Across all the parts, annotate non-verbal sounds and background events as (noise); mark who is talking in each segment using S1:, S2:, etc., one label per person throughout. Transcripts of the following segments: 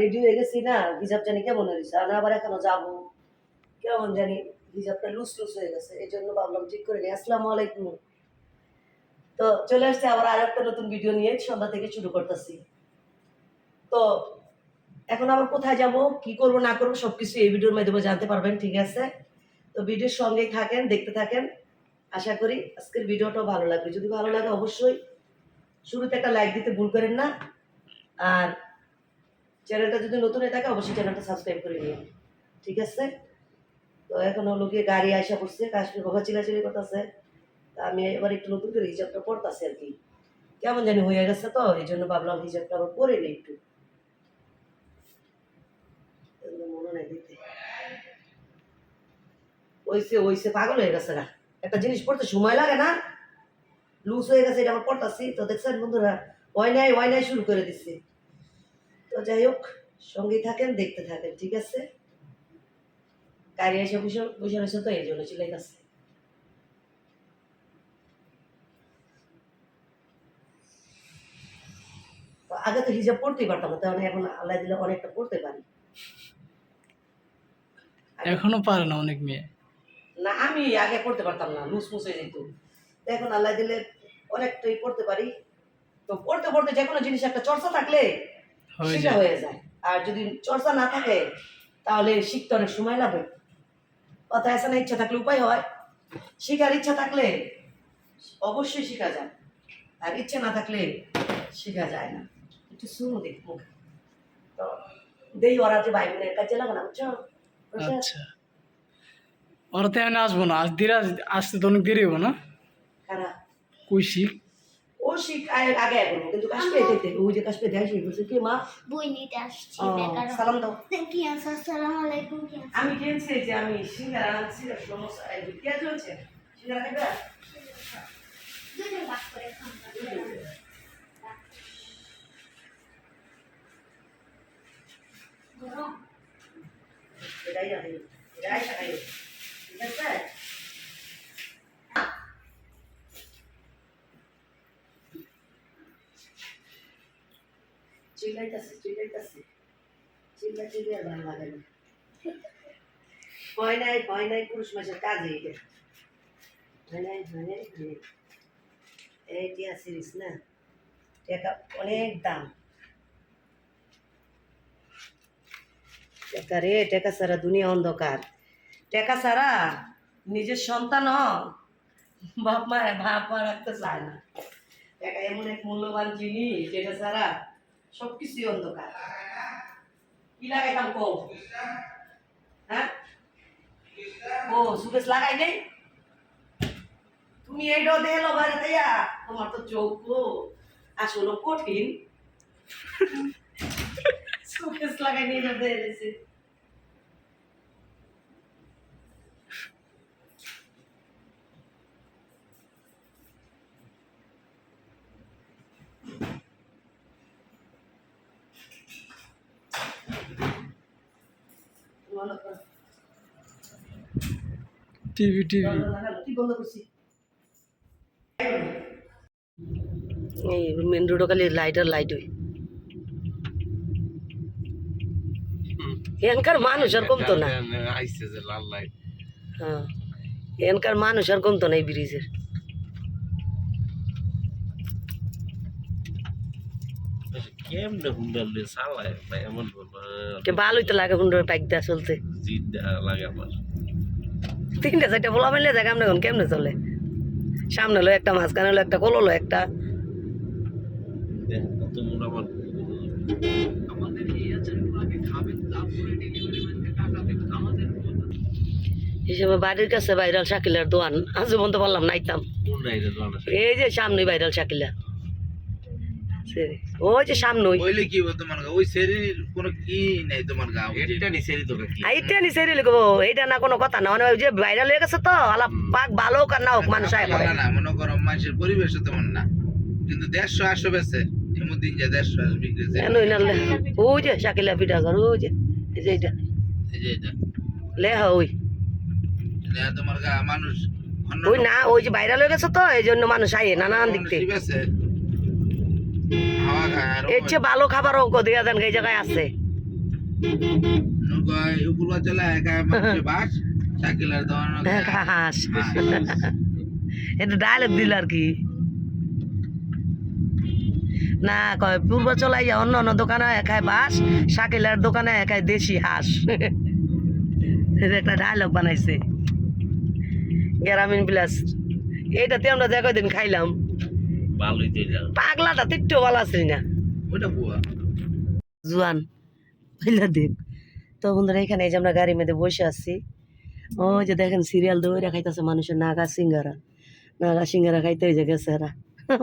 S1: Ready হয়ে গেছি না হিসাব জানি কেমন হয়েছে আমি আবার এখনও যাব। কেমন জানি হিসাবটা লুজ লুজ হয়ে গেছে এই জন্য ভাবলাম ঠিক করে নিই আসসালামু আলাইকুম। তো চলে আসছে আবার আর একটা নতুন ভিডিও নিয়ে, সন্ধ্যা থেকে শুরু করতেছি। তো এখন আবার কোথায় যাব, কি করব, না করব, সবকিছু এই ভিডিওর মাধ্যমে জানতে পারবেন, ঠিক আছে? তো ভিডিওর সঙ্গেই থাকেন, দেখতে থাকেন। আশা করি আজকের ভিডিওটাও ভালো লাগবে। যদি ভালো লাগে অবশ্যই শুরুতে একটা লাইক দিতে ভুল করেন না। আর চ্যানেলটা যদি নতুন হয়ে থাকে, অবশ্যই চ্যানেলটা সাবস্ক্রাইব করে নিন ঠিক আছে? তো এখন হলো গাড়ি আসা পড়ছে, কাশ্মীর বাবা চিলাচিলি করতেছে। তা আমি এবার একটু নতুন করে হিসাবটা পড়তেছি আর কি। কেমন জানি হয়ে গেছে তো, এই জন্য ভাবলাম হিসাবটা আবার পরে নিই একটু। মনে দিতে ওইসে ওইসে পাগল হয়ে গেছে না একটা জিনিস পড়তে সময় লাগে না। লুজ হয়ে গেছে, এটা আমার পড়তাছি। তো দেখছেন বন্ধুরা ওয়াই নাই ওয়াই নাই শুরু করে দিচ্ছি তো যাই হোক সঙ্গেই থাকেন দেখতে থাকেন ঠিক আছে? গাড়ি এসে বসে বসে রয়েছে তো এই জন্য চলে গেছে। আগে তো হিজাব পড়তেই পারতাম না তাহলে এখন আল্লাহ দিলে অনেকটা পড়তে পারি।
S2: এখনও পারে না অনেক মেয়ে।
S1: না আমি আগে পড়তে পারতাম না লুজ মুস হয়ে যেত এখন আল্লাহ দিলে অনেকটাই পড়তে পারি। তো পড়তে পড়তে যে কোনো জিনিস একটা চর্চা থাকলে সেটা হয়ে যায়। আর যদি চর্চা না থাকে তাহলে শিখতে অনেক সময় লাগে। কথা না ইচ্ছা থাকলে উপায় হয়। শেখার ইচ্ছা থাকলে অবশ্যই শেখা যায়। আর ইচ্ছা না থাকলে শেখা যায় না। একটু শুনো দেখ মুখ। তো দেই ওরা যে ভাই বোনের কাছে লাগে না বুঝছ?
S2: আচ্ছা। ওরা তো আমি আসব না। আজ দিরা আসতে তো অনেক দেরি হব না?
S1: কারা?
S2: কুইশি
S1: ও শিখ আগে আগে এখন কিন্তু কাশ্মীর দিতে ওই যে কাশ্মীর দেয় শুরু করছে কি মা?
S3: বই নিতে আসছি
S1: সালাম দাও।
S3: কি আছে? আসসালামু আলাইকুম কি আছে?
S1: আমি কিনছি যে আমি সিঙ্গারা আনছি সমস্যা পেঁয়াজ রয়েছে সিঙ্গারা খাবে
S3: দুজন ভাগ করে খাব গরম
S1: এটাই জানি এটাই খাই ঠিক আছে? চিল্লাইতেছে চিল্লাইতেছে। চিল্লা লাগে না। ভয় নাই ভয় নাই, পুরুষ মাসের ভয় নাই ভয় নাই সিরিজ না? টাকা অনেক দাম। টাকা রে টাকা ছাড়া দুনিয়া অন্ধকার। টাকা ছাড়া নিজের সন্তান বাপ মা বাপ মা রাখতে চায় না। টাকা এমন এক মূল্যবান জিনিস যেটা ছাড়া সব কিছুই অন্ধকার। কি লাগাইতাম কো? হ্যাঁ? ও সুবেশ লাগাই নেই? তুমি এইটাও দেখল বাইরে তাইয়া তোমার তো চোখ আসলে কঠিন। সুবেশ লাগাই নেই এটা
S2: টিভি টিভি।
S1: কি বন্ধ করছি এই মেন রোডও খালি লাইট আর লাইট হই এখানকার মানুষ আর কমতো না।
S4: আইসে যে লাল লাইট
S1: হ্যাঁ। এখানকার মানুষ আর কমতো না এই ব্রিজের।
S4: কেমনে চালায় ভাই এমন
S1: ভালোই তো লাগে হুন্ডার বাইক দেওয়া চলতে
S4: জিদ লাগে আমার
S1: তিনটা চারটা বলা মিলে জায়গা আমরা এখন কেমনে চলে সামনে হলো একটা মাঝখানে হলো একটা কল হলো একটা হিসেবে বাড়ির কাছে ভাইরাল শাকিলার দোয়ান আজ বলতে পারলাম নাইতাম এই যে সামনে ভাইরাল শাকিলা ওই যে সামনে ওই
S5: হইলে কি তোমার? ওই শরীর কোনো কি নাই তোমার গা
S4: এটা নি সেরি তো কি?
S1: এইটা নি সেরি লিখব এইটা না কোনো কথা না মানে ওই যে ভাইরাল হয়ে গেছে তো আলা পাক ভালো হোক না হোক মানুষ আয় করে।
S5: না না মনে করো মানুষের পরিবেশ তেমন না। কিন্তু দেড়শো আসো বেছে এমন দিন যে দেড়শো আসো বিক্রি
S1: কেন ওই না ওই যে শাকিলা পিঠা ঘর ওই যে এই যে এইটা।
S5: এই যে এটা
S1: লেহা ওই।
S5: নেয়া তোমার গা মানুষ
S1: ওই না ওই যে ভাইরাল হয়ে গেছে তো এই জন্য মানুষ আয়ে নানান দিক থেকে। এর চেয়ে ভালো খাবারও কদিয়া দেন এই জায়গায় আছে। (laughs) হাঁস। (laughs) এটা ডায়লগ দিল আর কি। না কয় পূর্বাচলাই অন্য অন্য দোকানে একাই বাস শাকিলার দোকানে একাই দেশি হাঁস। (laughs) একটা ডায়লগ বানাইছে। গ্রামীণ বিলাস এইটাতে আমরা যে কয়দিন খাইলাম।
S4: ভালোই
S1: পাগলাটা তিট্টু ভালো আছে না।
S5: বুয়া।
S1: জুয়ান পয়লা দিন তো বন্ধুরা এখানে এই যে আমরা গাড়ির মধ্যে বসে আছি। ওই যে দেখেন সিরিয়াল দৌড়া খাইতেছে মানুষের নাগা সিঙ্গারা। নাগা সিঙ্গারা খাইতে হয়ে গেছে এরা।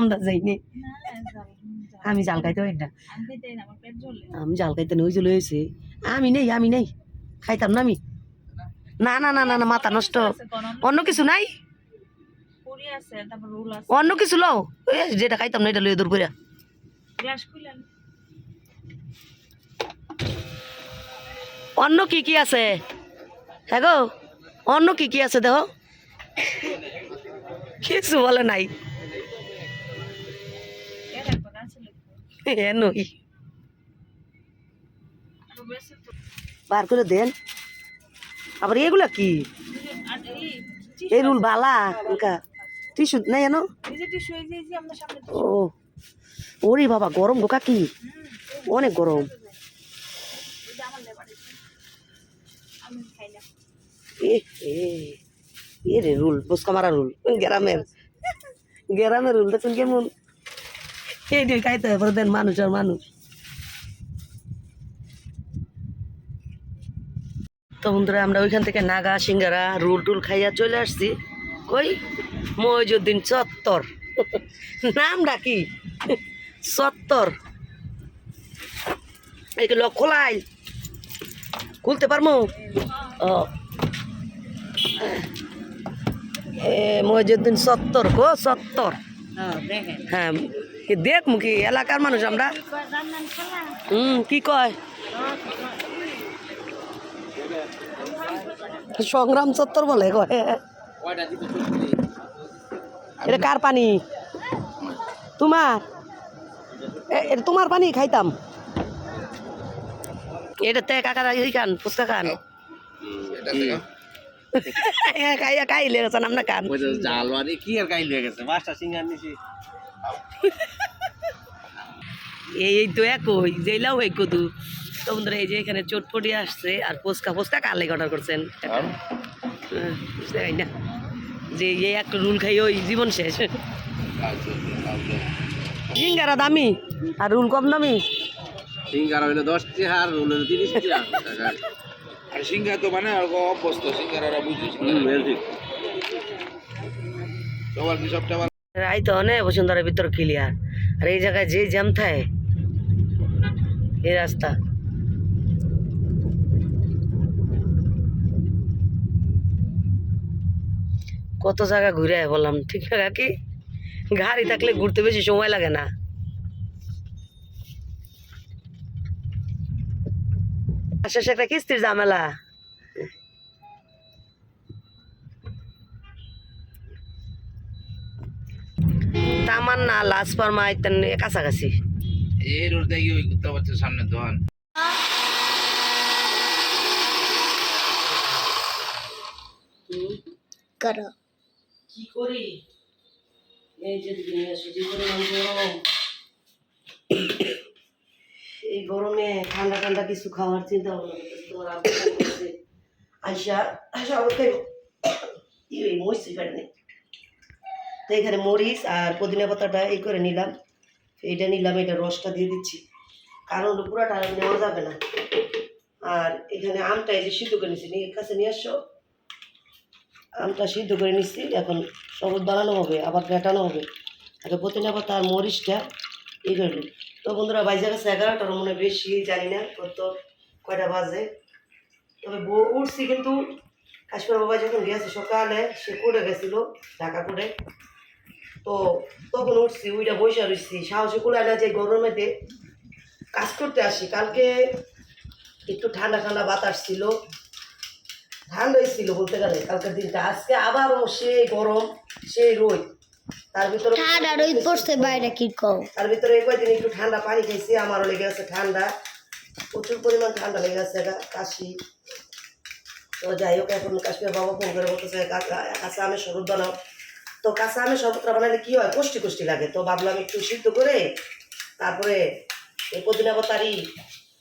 S1: আমরা যাইনি। আমি জাল খাইতে হই না। আমি জাল খাইতে ওই যে লয়েছি আমি নেই আমি নেই। খাইতাম না আমি। না না না না না মাথা নষ্ট। অন্য কিছু নাই? অন্য কিছু লও। যেটা খাইতাম না এটা লয়ে দূর করে অন্য কি কি আছে? হ্যাঁ গো অন্য কি কি আছে দেখো। কিছু বলে নাই। নই। বার করে দেন। আবার এগুলা কি? এই রুল বালা টিস্যু নাই জানো ও। ওরে বাবা গরম গো কাকি। অনেক গরম। এ রে রুল ফুচকা মারা রুল। গ্রামের গ্রামের রুল দেখুন কেমন। এই দিয়ে খাইতে পরে দেন মানুষ আর মানুষ। তো বন্ধুরা আমরা ওইখান থেকে নাগা সিঙ্গারা রুল টুল খাইয়া চলে আসছি। কই? মহিজুদ্দিন চত্বর। নাম ডাকি চত্বর। এই লোক খোলাই খুলতে পারমু? ও এ মহিজুদ্দিন সত্তর গো সত্তর হ্যাঁ কি দেখ মুখি এলাকার মানুষ আমরা? হুম কি কয়? সংগ্রাম চত্বর বলে কয় এটা কার পানি? তোমার? এটা তোমার পানি খাইতাম। এটা তে কাকারা এই খান ফুচকা খান। গেছেন আমরা খান
S4: জাল কি আর কাইল গেছে? মাছটা সিঙ্গার নিছি।
S1: এই তো একই এই কদু তো। বন্ধুরা এই যে এখানে চটপটি আসছে আর ফুচকা কার লেগে অর্ডার করছেন? হ্যাঁ, না। যে এই একটা রুল খাই ওই জীবন শেষ। সিঙ্গারা দামি আর রুল কম দামি।
S4: সিঙ্গার হইল দশ টাকা আর রোল হইল তিরিশ টাকা।
S5: আর সিঙ্গা তো মানে আর অভ্যস্ত সিঙ্গারা বুঝি সবার কি সবটা
S1: তো অনেক বসুন্ধরার ভিতর ক্লিয়ার আর এই জায়গায় যে জ্যাম থাকে এই রাস্তা। কত জায়গা ঘুরে আয় বললাম ঠিক না কি? গাড়ি থাকলে ঘুরতে বেশি সময় লাগে না। শেষে একটা কিস্তির ঝামেলা। তামান্না লাস পারমা ইত্যান কাছাকাছি।
S5: এই রোড দেখি ওই কুত্তা বাচ্চার সামনে দোকান।
S3: করো।
S1: কি করি? এই যে যে পরিমাণ গরম। এই গরমে ঠান্ডা ঠান্ডা কিছু খাওয়ার চিন্তা ভাবনা করতেছি। আইসা আইসা ই এই মরিচ কাটনি তো এখানে মরিচ আর পুদিনা পাতাটা এই করে নিলাম। এইটা নিলাম, এটা রসটা দিয়ে দিচ্ছি। কারণ পুরাটা নেওয়া যাবে না। আর এখানে আমটা এই যে সিদ্ধ করে নিচ্ছি নিয়ে কাছে নিয়ে আসো। আমটা সিদ্ধ করে নিচ্ছি এখন শরবত বানানো হবে, আবার বেটানো হবে। আগে পুদিনা পাতা তার মরিচটা এই করলি তো বন্ধুরা, বাইজে গেছে এগারোটার মনে বেশি, জানি না, কত, কয়টা বাজে। তবে বউ উঠছি কিন্তু কাশ্মীর বাবা যখন গেছে সকালে, সে করে গেছিল, ঢাকা করে তো তখন উঠছি ওইটা বসে রয়েছি সাহসী কুলায় না যে গরমেতে কাজ করতে আসি। কালকে একটু ঠান্ডা ঠান্ডা বাতাস ছিল ঠান্ডাই ছিল বলতে গেলে। কালকের দিনটা। আজকে আবারও সেই গরম সেই রোদ। তার ভিতরে
S3: ঠান্ডা রোদ পড়ছে বাইরে কি কও?
S1: তার ভিতরে এই কয়দিন একটু ঠান্ডা পানি খাইছি আমারও লেগে আছে ঠান্ডা। প্রচুর পরিমাণ ঠান্ডা লেগে আছে কাশি। তো যাই হোক এখন কাশ্মীর বাবা ফোন করে বলতেছে "কাকা- কাঁচা আমের শরবত বানাও। তো কাঁচা আমের শরবতটা বানালে কী হয়? কষ্টি কষ্টি লাগে। তো ভাবলাম একটু সিদ্ধ করে তারপরে পুদিনা পাতারি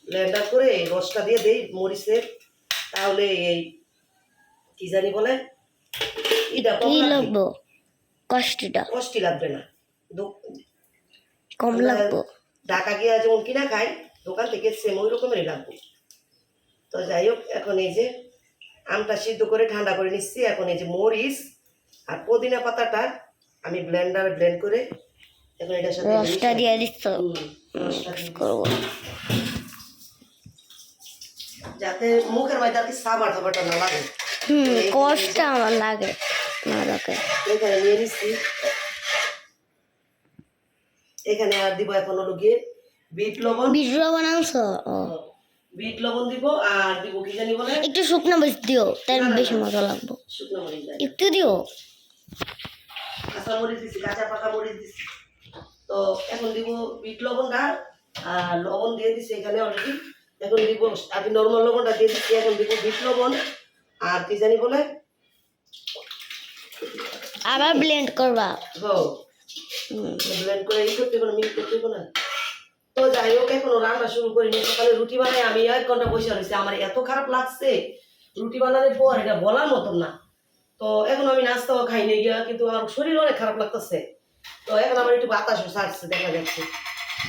S1: ব্লেন্ডার করে রসটা দিয়ে দেই মরিচের। তাহলে এই কি জানি বলে? কম
S3: কি
S1: লাগবে।
S3: লাগবো? কষ্টটা।
S1: কষ্টি লাগবে না।
S3: কম লাগবো।
S1: ঢাকা গিয়ে যেমন কিনা খাই দোকান থেকে সেম ওই রকমেরই লাগবে। তো যাই হোক এখন এই যে আমটা সিদ্ধ করে ঠান্ডা করে নিচ্ছি। এখন এই যে মরিচ আর পুদিনা পাতাটা আমি ব্লেন্ডারে ব্লেন্ড করে এখন এটার সাথে
S3: রসটা দিয়ে দিচ্ছ। করব।
S1: যাতে মুখের মধ্যে আর কি না লাগে।
S3: হুম কষ্ট আমার লাগে। লাগে
S1: এখানে নিয়ে নিচ্ছি। এখানে আর দিব এখন হলো গিয়ে বিট লবণ।
S3: বিজুয়া বানাচ্ছ ও।
S1: বিট লবণ দিব আর দিব কি জানি বলে?
S3: একটু শুকনো মরিচ দিও তার বেশি মজা লাগবো।
S1: শুকনো মরিচ
S3: একটু দিও।
S1: কাঁচা মরিচ দিছি কাঁচা পাকা মরিচ দিছি। তো এখন দিব বিট লবণটা আর লবণ দিয়ে দিছি এখানে অলরেডি এখন দিব আগে নর্মাল লবণটা দিয়ে দিচ্ছি এখন দিব বিট লবণ। আর কি জানি বলে?
S3: আবার ব্লেন্ড করবা।
S1: হো। ব্লেন্ড করে এই করতে কোনো মিক্স করতে না। তো যাই হোক এখনও রান্না শুরু করিনি। সকালে রুটি বানাই আমি এক ঘণ্টা বসে রয়েছি। আমার এত খারাপ লাগছে। রুটি বানানোর পর এটা বলার মতন না। তো এখন আমি নাস্তাও খাই খাইনি গিয়া কিন্তু আমার শরীর অনেক খারাপ লাগতেছে। তো এখন আমার একটু বাতাসও ছাড়ছে দেখা যাচ্ছে।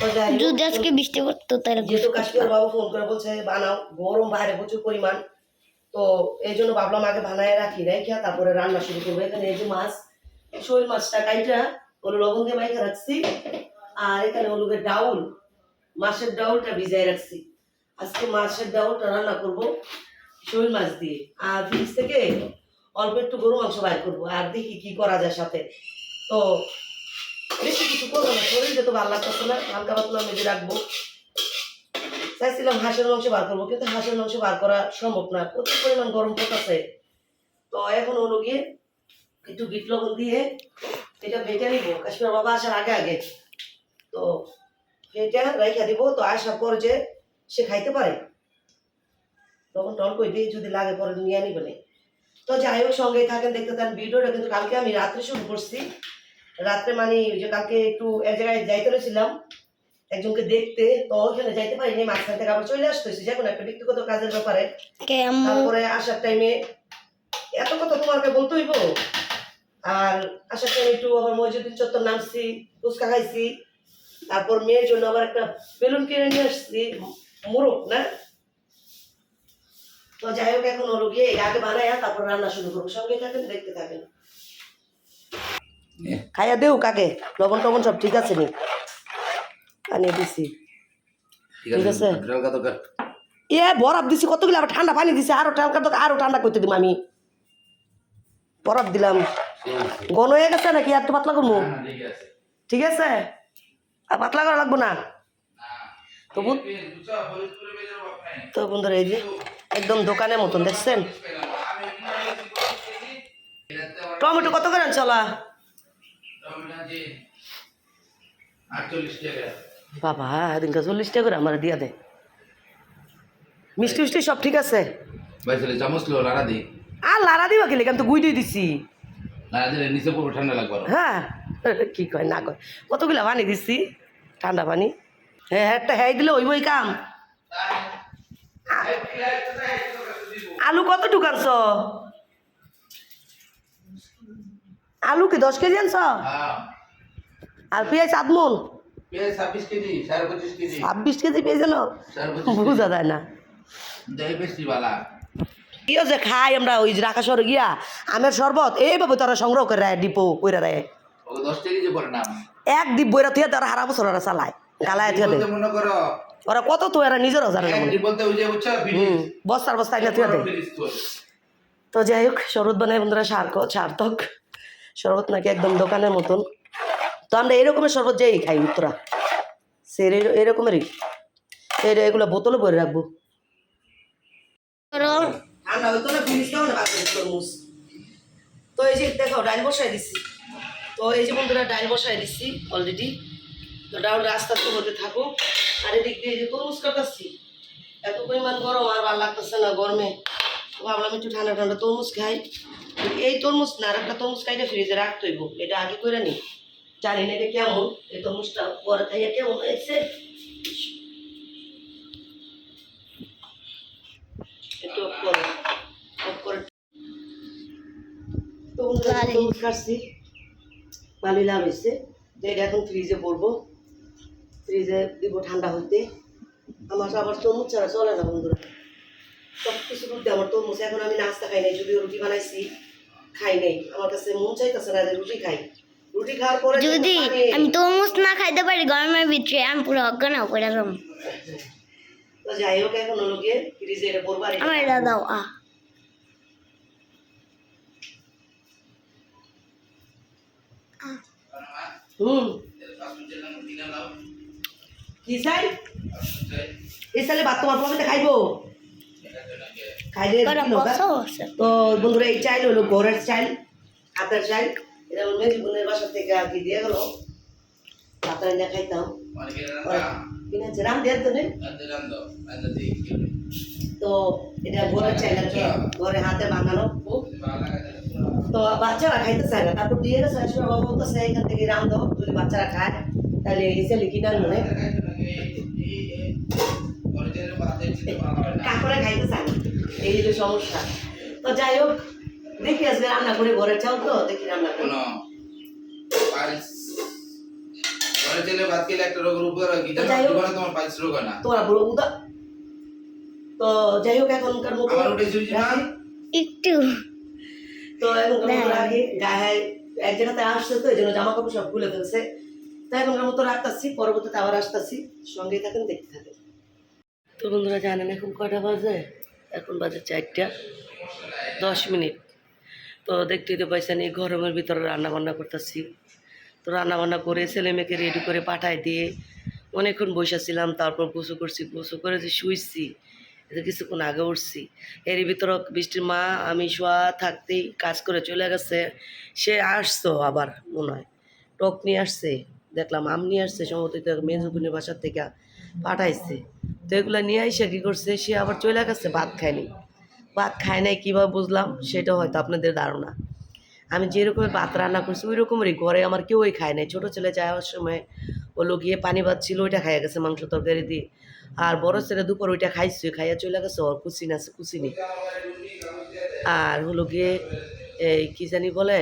S1: তো যাই হোক,
S3: যদি আজকে বৃষ্টি পড়তো তাহলে
S1: যেহেতু কাশ্মীর বাবু ফোন করে বলছে বানাও। গরম বাইরে প্রচুর পরিমাণ। তো এই জন্য ভাবলাম আগে বানায় রাখি রেখে তারপরে রান্না শুরু করব। এখানে এই যে মাছ, শোল মাছটা কাইটা ওগুলো লবণ দিয়ে মাইখা রাখছি। আর এখানে গিয়ে ডাউল, মাছের ডাউলটা ভিজাই রাখছি। আজকে মাছের ডাউলটা রান্না করব শোল মাছ দিয়ে। আর ফ্রিজ থেকে অল্প একটু গরু মাংস বাইর করব, আর দেখি কি করা যায় সাথে। তো বেশি কিছু করব না, শরীরটা তো ভালো লাগতেছে না, হালকা পাতলা মেজে রাখব। চাইছিলাম হাঁসের মাংস বার করব, কিন্তু হাঁসের মাংস বার করা সম্ভব না। প্রচুর পরিমাণ গরম পড়তেছে। তো এখন হলো গিয়ে একটু বিট লবণ দিয়ে এটা ভেজে নিব। কাশ্মীর বাবা আসার আগে আগে। তো এটা রেখে দিব, তো আসার পর যে সে খাইতে পারে। তখন টল করে দিয়ে যদি লাগে পরে নিয়ে নিবে না। তো যাই হোক, সঙ্গে থাকেন, দেখতে থাকেন ভিডিওটা, কিন্তু কালকে আমি রাত্রে শুরু করছি। রাত্রে মানে ওই যে কালকে একটু এক জায়গায় যাইতে রয়েছিলাম একজনকে দেখতে তো ওইখানে যাইতে পারিনি মাঝখান থেকে আবার চলে আসতেছি। যে কোনো একটা ব্যক্তিগত কাজের ব্যাপারে। তারপরে আসার টাইমে এত কথা তোমাকে বলতে হইব? আর আসার টাইমে একটু আবার মসজিদুদ্দিন চত্বর নামছি ফুচকা খাইছি। তারপর মেয়ের জন্য আবার একটা বেলুন কিনে নিয়ে আসছি মুরগ না? তো যাই হোক এখন হলো গিয়ে আগে বানাইয়া তারপর রান্না শুরু করব। সঙ্গে থাকেন দেখতে থাকেন। খাইয়া দেও কাকে? লবণ টবণ সব ঠিক আছে নি? আনিয়ে দিছি। ঠিক আছে এ বরফ দিছি কতগুলো? আবার ঠান্ডা পানি দিছি আরও ঠান্ডা তো আরও ঠান্ডা করতে দিব আমি। বরফ দিলাম। ঘন হয়ে গেছে নাকি? আর একটু পাতলা করব? ঠিক আছে। আর পাতলা করা লাগবো না? তো বু- তো বন্ধুরা এই যে একদম দোকানের মতন দেখছেন? টমেটো কত করে চলা
S5: আটচল্লিশ টাকা।
S1: বাবা এদিনকে চল্লিশ টাকা করে আমার দিয়া দে। মিষ্টি মিষ্টি সব ঠিক আছে?
S5: ভাই চলে চামচ লো লাড়া দি।
S1: আর লাড়া দিবা কি আমি তো গুই দিয়ে দিছি।
S5: লাড়া দিলে নিচে পুরো ঠান্ডা লাগবে
S1: হ্যাঁ (laughs) কি কয় না কয়। কতগুলো পানি দিচ্ছি ঠান্ডা পানি। হ্যাঁ একটা হ্যাঁ দিলে ওই বই কাম। আলু কত ঢুকানছ আলু কি দশ কেজি আনছ?
S5: হ্যাঁ।
S1: আর পেঁয়াজ
S5: পেঁয়াজ ছাব্বিশ কেজি সাড়ে পঁচিশ কেজি।
S1: ছাব্বিশ কেজি পেঁয়াজ জানো
S5: সাড়ে পঁচিশ
S1: বোঝা যায় না।
S5: দেয় বেশি বালা।
S1: কি যে খাই আমরা ওই যে রাখা শহরে গিয়া আমের শরবত এইভাবে তারা সংগ্রহ করে রায় ডিপো কইরা রায় এক ডিপ বইরা থুয়ে তারা হারা বছর ওরা চালায় গালায়
S5: করো
S1: ওরা কত তো এরা নিজেরও জানে বস্তার বস্তা
S5: তো
S1: যাই হোক শরবত বানায় বন্ধুরা সার্ক সার্থক। শরবত নাকি একদম দোকানের মতন। তো আমরা এরকমের শরবত যেই খাই উত্তরা। সে এর- এরকমেরই। এগুলো বোতলে ভরে রাখব। তো এই যে দেখো ডাল বসাই দিছি। তো তো এই যে বন্ধুরা ডাইল বসাই দিচ্ছি অলরেডি তো ডাউনটা আস্তে আস্তে হতে থাকুক। আর এদিক দিয়ে যে তরমুজ কাটাচ্ছি এত পরিমাণ গরম আর ভালো লাগতেছে না গরমে। তো ভাবলাম একটু ঠান্ডা ঠান্ডা তরমুজ খাই। এই তরমুজ না আর একটা তরমুজ খাইটা ফ্রিজে রাখতে হইব। এটা আগে করে নি। জানি না এটা কেমন এই তরমুজটা পরে খাইয়া কেমন হয়েছে। তরমুজ কাটছি। ভালোই লাভ হয়েছে। তো এটা এখন ফ্রিজে পড়ব ফ্রিজে দিব ঠান্ডা হইতে। আমার আবার তরমুজ ছাড়া চলে না বন্ধুরা। সব কিছু করতে আমার তরমুজ। এখন আমি নাস্তা খাই নাই যদিও রুটি বানাইছি খাই নাই। আমার কাছে মন চাইতেছে না রুটি খাই।
S3: যদি আমি তরমুজ না খাইতে পারি গরমের ভিতরে আমি পুরো অজ্ঞান হয়ে পড়ে
S1: যাই হোক এখন ফ্রিজে এটা এটা।
S3: আমার এটা দাও আ
S1: হুম। কি চাই? এই সালে ভাত তোমার প্রফিটে খাইবো। খাইলে
S3: আছে
S1: তো বন্ধুরা এই চাইল হলো ঘরের চাইল হাতের চাইল। এটা আমার বোনের বাসা থেকে আর কি দিয়ে গেল। ভাতটা এনে খাইতাম। কিনেছে রাম দিয়ে তো নেই তো এটা ঘরের চাইল আর ঘরে হাতে বানানো তো বাচ্চারা খাইতে চায় না। তারপর দিয়ে গেছে। আসলে বাবা বলতেছে এখান থেকে রাম দাও যদি বাচ্চারা খায় তাহলে ছেলে কিনা মনে কাকড়ে খাইতে চায় না। এই হলো সমস্যা। তো যাই হোক দেখি আজকে রান্না করে ঘরে চাও তো দেখি রান্না করে।
S5: ঘরে চলে ভাত খেলে একটা রোগের উপর হয়। জীবনে তোমার রোগ হয় না।
S1: তোমার বুড়ো উদা তো যাই হোক এখনকার মতো
S5: আমার উঠে শুয়েছি না?
S3: একটু।
S1: তো এখনকার গায়ে এক জায়গাতে আসছে তো এই জন্য জামা কাপড় সব খুলে ফেলছে। তো এখনকার মতো রাখতেছি পরবর্তীতে আবার আসতেছি। সঙ্গেই থাকেন দেখতে থাকেন। তো বন্ধুরা জানেন এখন কয়টা বাজে? এখন বাজে চারটা দশ মিনিট। তো দেখতেই তো পয়সা নিয়ে গরমের ভিতরে রান্নাবান্না করতেছি। তো রান্নাবান্না করে ছেলে মেয়েকে রেডি করে পাঠাই দিয়ে অনেকক্ষণ বসেছিলাম, তারপর গোসু করছি গোসু করে যে শুইছি কিছুক্ষণ আগে উঠছি। এর ভিতরে বৃষ্টির মা, আমি শোয়া থাকতেই কাজ করে চলে গেছে। সে আসতো আবার, মনে হয়। টক নিয়ে আসছে, দেখলাম আম নিয়ে আসছে, সম্ভবত মেজুকুনের বাসার থেকে পাঠাইছে। তো এগুলো নিয়ে এসে কী করছে, সে আবার চলে গেছে, ভাত খায়নি। ভাত খায় নাই কীভাবে বুঝলাম সেটা হয়তো আপনাদের ধারণা। আমি যেরকম ভাত রান্না করছি ওই রকমেরই ঘরে আমার কেউই খায় নাই। ছোটো ছেলে যাওয়ার সময় হলো গিয়ে পানি ভাত ছিল, ওইটা খাইয়া গেছে, মাংস তরকারি দিয়ে। আর বড় ছেলে দুপুর ওইটা খাইছে, খাইয়া চলে গেছে, ওর কুচিন আছে কুচিনি আর হলো গিয়ে এই কি জানি বলে,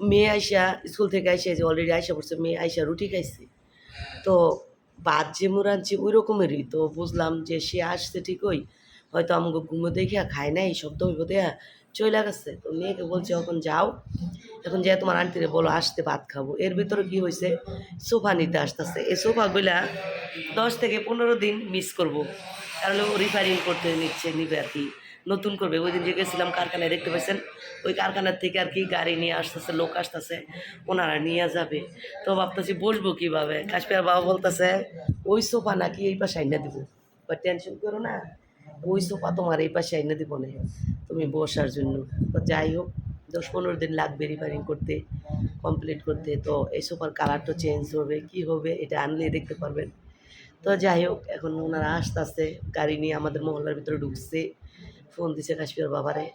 S1: মেয়ে আইসা স্কুল থেকে আইসা যে অলরেডি আইসা পড়ছে, মেয়ে আইসা রুটি খাইছে। তো ভাত যে মুরানছি ওই রকমেরই তো বুঝলাম যে সে আসছে ঠিকই হয়তো আমাকে ঘুমো দেখে খায় নাই শব্দ হইব দেয়া চলে গেছে। তো মেয়েকে বলছে, এখন যাও। এখন যে তোমার আন্টিরে বলো, আসতে ভাত খাব। এর ভিতরে কি হয়েছে সোফা নিতে আসতেছে। এই সোফাগুলা দশ থেকে পনেরো দিন মিস করব। কারণ ও রিপেয়ারিং করতে নিচ্ছে, নিবে আর কি। নতুন করবে। ওই দিন যে গেছিলাম কারখানায়, দেখতে পাচ্ছেন ওই কারখানার থেকে আর কি গাড়ি নিয়ে আসতেছে, লোক আসতেছে, ওনারা নিয়ে যাবে। তো ভাবতেছি, বসবো কীভাবে? কাশ্মীর বাবা বলতেছে, ওই সোফা নাকি এই পাশে আইনা দিব। বা টেনশন করো না। ওই সোফা তোমার এই পাশে আইনা দিব না তুমি বসার জন্য। তো যাই হোক, দশ পনেরো দিন লাগবে রিপেয়ারিং করতে কমপ্লিট করতে। তো এই সোফার কালারটা চেঞ্জ হবে, কি হবে এটা আনলে দেখতে পারবেন। তো যাই হোক, এখন ওনারা আসতে আসতে গাড়ি নিয়ে আমাদের মহল্লার ভিতরে ঢুকছে। ফোন দিছে কাশ্মীর বাবারে।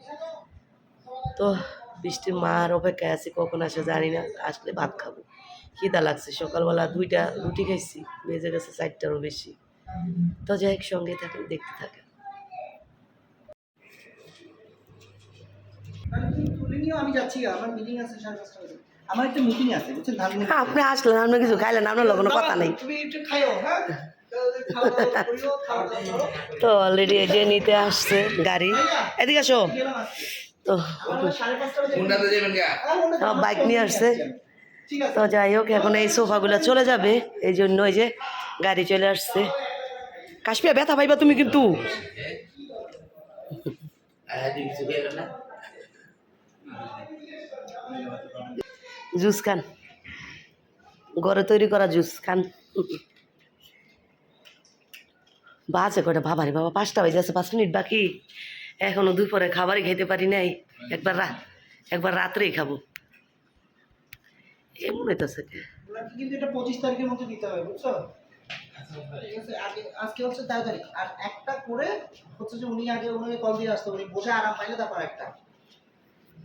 S1: তো বৃষ্টির মার অপেক্ষায় আছে, কখন আসে জানি না। আসলে ভাত খাব। খিদা লাগছে, সকালবেলা দুইটা রুটি খাইছি, বেজে গেছে চারটারও বেশি। তো যাই হোক, সঙ্গে থাকেন, দেখতে থাকেন।
S6: তুলে নিও আমি যাচ্ছি। আমার মিটিং আছে সাড়ে পাঁচটা বাজে। আমার একটা মিটিং আছে বুঝছেন? ধান
S1: আপনি আসলেন আপনি কিছু খাইলেন আপনার লোক কোনো কথা নেই।
S6: তুমি একটু খাইও হ্যাঁ।
S1: তো অলরেডি এই যে নিতে আসছে গাড়ি। এদিকে আসো। তো বাইক নিয়ে আসছে। তো যাই হোক এখন এই সোফাগুলো চলে যাবে। এই জন্য এই যে গাড়ি চলে আসছে। কাশ্মীর ব্যথা পাইবা তুমি কিন্তু। জুস খান। ঘরে তৈরি করা জুস খান। বাজে কটা বাবারে বাবা পাঁচটা বাজে আছে, পাঁচ মিনিট বাকি। এখনও দুপুরে খাবারই খেতে পারি নাই। একবার রাত একবার রাত্রেই খাব। এমন হইতেছে।
S6: কিন্তু এটা পঁচিশ তারিখের মধ্যে দিতে হবে, বুঝছ? আজকে হচ্ছে তেরো তারিখ। আর একটা করে হচ্ছে যে উনি আগে উনি কল দিয়ে আসতে, উনি বসে আরাম পাইলে, তারপর একটা।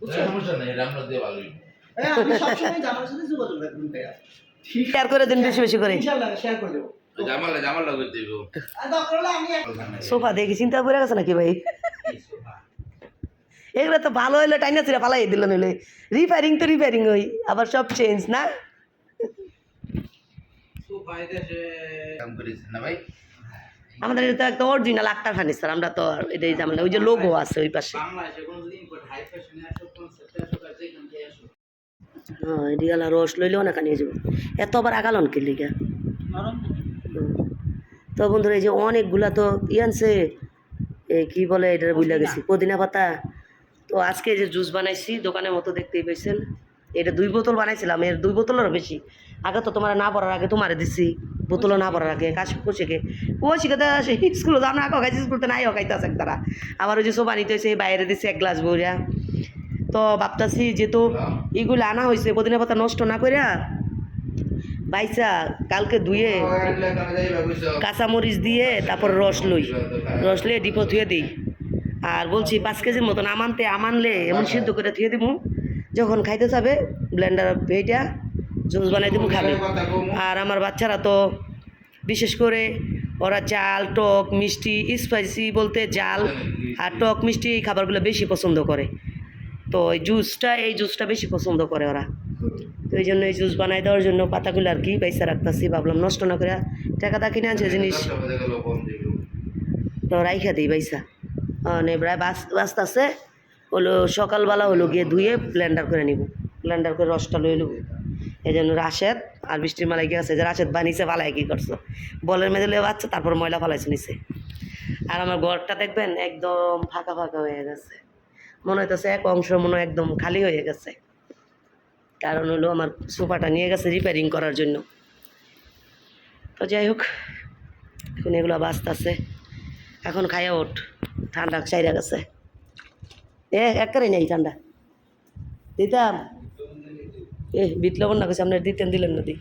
S5: সমস্যা নেই আমরা দিয়ে ভালোই।
S6: হ্যাঁ আপনি সবসময় জামার সাথে যোগাযোগ রাখবেন ভাইয়া।
S1: শেয়ার করে দিন বেশি বেশি করে।
S6: ইনশাল্লাহ শেয়ার করে দেবো।
S5: জামালে জামাল করে দিব।
S6: আর দরকার হলে আমি এক-
S1: সোফা দেখি চিন্তা করে গেছে নাকি ভাই? এগুলো তো ভালো হইলে টাইনা চিরা পালাই দিল নইলে। রিপেয়ারিং তো রিপেয়ারিং হই আবার সব চেঞ্জ না?
S5: না ভাই।
S1: আমাদের এটা তো একটা অরিজিনাল আক্তার ফার্নিচার আমরা তো এটাই জানি না ওই যে লোগো আছে ওই পাশে। হ্যাঁ রিয়ালা রস লইলেও না কানিয়ে যাব। এত আবার আগালন কে লিগা? তো বন্ধুরা এই যে অনেকগুলা তো ই আনছে এই কি বলে এটা বুঝলে গেছি পুদিনা। পাতা। তো আজকে যে জুস বানাইছি দোকানের মতো দেখতেই পাইছেন। এটা দুই বোতল বানাইছিলাম, এর দুই বোতলেরও বেশি। আগে তো তোমার না পড়ার আগে তোমারে দিছি, বোতলও না পড়ার আগে কাজ করছে কে ও শিখাতে সেই স্কুলে তো আমরা খাইছি স্কুলতে নাই খাইতেছে তারা। আবার ওই যে সব আনিতে হয়েছে বাইরে দিছে এক গ্লাস বইরা। তো ভাবতাছি যেহেতু এগুলো আনা হয়েছে পুদিনা পাতা নষ্ট না করিয়া বাইসা কালকে ধুয়ে কাঁচামরিচ দিয়ে তারপর রস লই। রস লিয়ে ডিপো ধুয়ে দিই। আর বলছি পাঁচ কেজির মতন আমানতে আমানলে এমন সিদ্ধ করে ধুয়ে দিব যখন খাইতে যাবে ব্লেন্ডার ভেইটা জুস বানাই দিব খাবে। আর আমার বাচ্চারা তো বিশেষ করে ওরা জাল টক মিষ্টি স্পাইসি বলতে জাল আর টক মিষ্টি এই খাবারগুলো বেশি পছন্দ করে। তো এই জুসটা এই জুসটা বেশি পছন্দ করে ওরা। তো এই জন্য এই জুস বানাই দেওয়ার জন্য পাতাগুলো আর কি পয়সা রাখতেছি। ভাবলাম নষ্ট না করে টাকা টাকাটা কিনে আনছে জিনিস। তো রাইখা দিই পয়সা মানে প্রায় বাস বাঁচতেছে। হলো সকালবেলা হলো গিয়ে ধুয়ে ব্লেন্ডার করে নিব। ব্লেন্ডার করে রসটা লই নেব এই জন্য রাশেদ আর বৃষ্টির মালাই কি আছে যে রাশেদ বানিয়েছে ফালাই কি করছ? বলের মেঝে লেগে বাচ্চা, তারপর ময়লা ফালাইছে নিচে। আর আমার ঘরটা দেখবেন একদম ফাঁকা ফাঁকা হয়ে গেছে। মনে হইতেছে এক অংশ মনে একদম খালি হয়ে গেছে। কারণ হলো আমার সোফাটা নিয়ে গেছে রিপেয়ারিং করার জন্য। তো যাই হোক, এখন এগুলো বাঁচতেছে। এখন খাইয়া ওঠ, ঠান্ডা চাইরা গেছে। এ একবারে নেই ঠান্ডা দিতাম এ বিট লবণ না আপনার দিতেন দিলেন না দি।